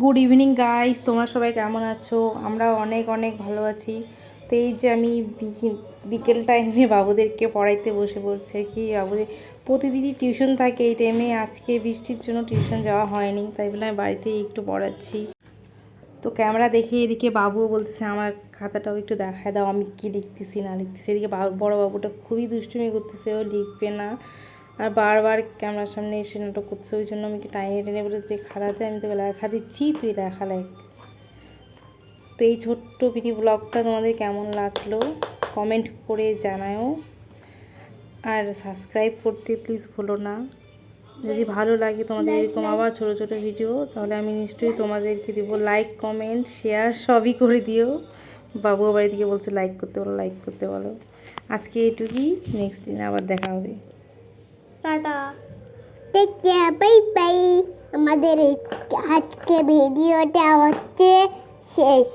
Good evening guys তোমরা সবাই কেমন আছো? আমরা অনেক অনেক ভালো আছি। তো এই যে আমি বিকে- বিকেল টাইমে বাবুদেরকে পড়াইতে বসে পড়ছে কি। বাবুদের প্রতিদিনই টিউশন থাকে এই টাইমে আজকে বৃষ্টির জন্য টিউশন যাওয়া হয়নি, তাই বলে আমি বাড়িতেই একটু পড়াচ্ছি। তো ক্যামেরা দেখে এদিকে বাবুও বলতেছে, আমার খাতাটাও একটু দেখায় দাও, আমি কি লিখতেছি, না লিখতেছি? এদিকে বড় বাবুটা খুবই দুষ্টুমি করতেছে, ও লিখবে না। আর বারবার ক্যামেরার সামনে এসে নাটক করতেছে ওই জন্য আমি টাইনে টেনে বলে তুই খাতাতে আমি তোকে লেখা দিচ্ছি তুই লেখা লেখ। তো এই ছোট্ট পিটি ব্লগটা তোমাদের কেমন লাগল? কমেন্ট করে জানাও আর সাবস্ক্রাইব করতে প্লিজ ভুলো না। যদি ভালো লাগে তোমাদের এরকম আবার ছোটো ছোটো ভিডিও তাহলে আমি নিশ্চয়ই তোমাদেরকে দেবো লাইক কমেন্ট শেয়ার সবই করে দিও। বাবু বাড়ি থেকে বলছে লাইক করতে বলো লাইক করতে বলো। আজকে এটুকুই নেক্সট দিন আবার দেখা হবে। টাটা বাই বাই আমাদের এই আজকে ভিডিওটা হচ্ছে শেষ